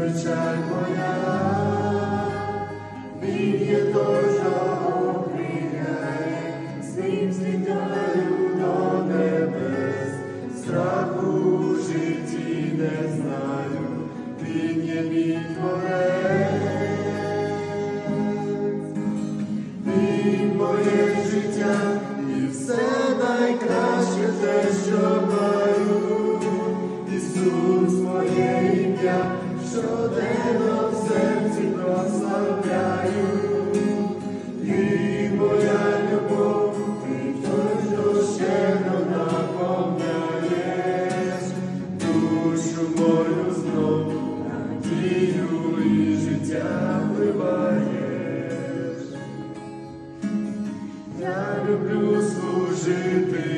Печаль моя, він є той, що з ним злітаю до небес, страху в житті не знаю, він є мій творець. Моє життя і все найкраще те, що маю. Ісус моє ім'я, щоденно в серці прославляю. І моя любов, ти той, що наповняєш, душу мою знов, надію і життя вливаєш. люблю служити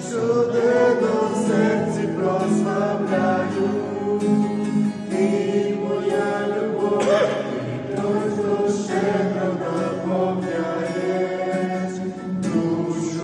Всюди до серці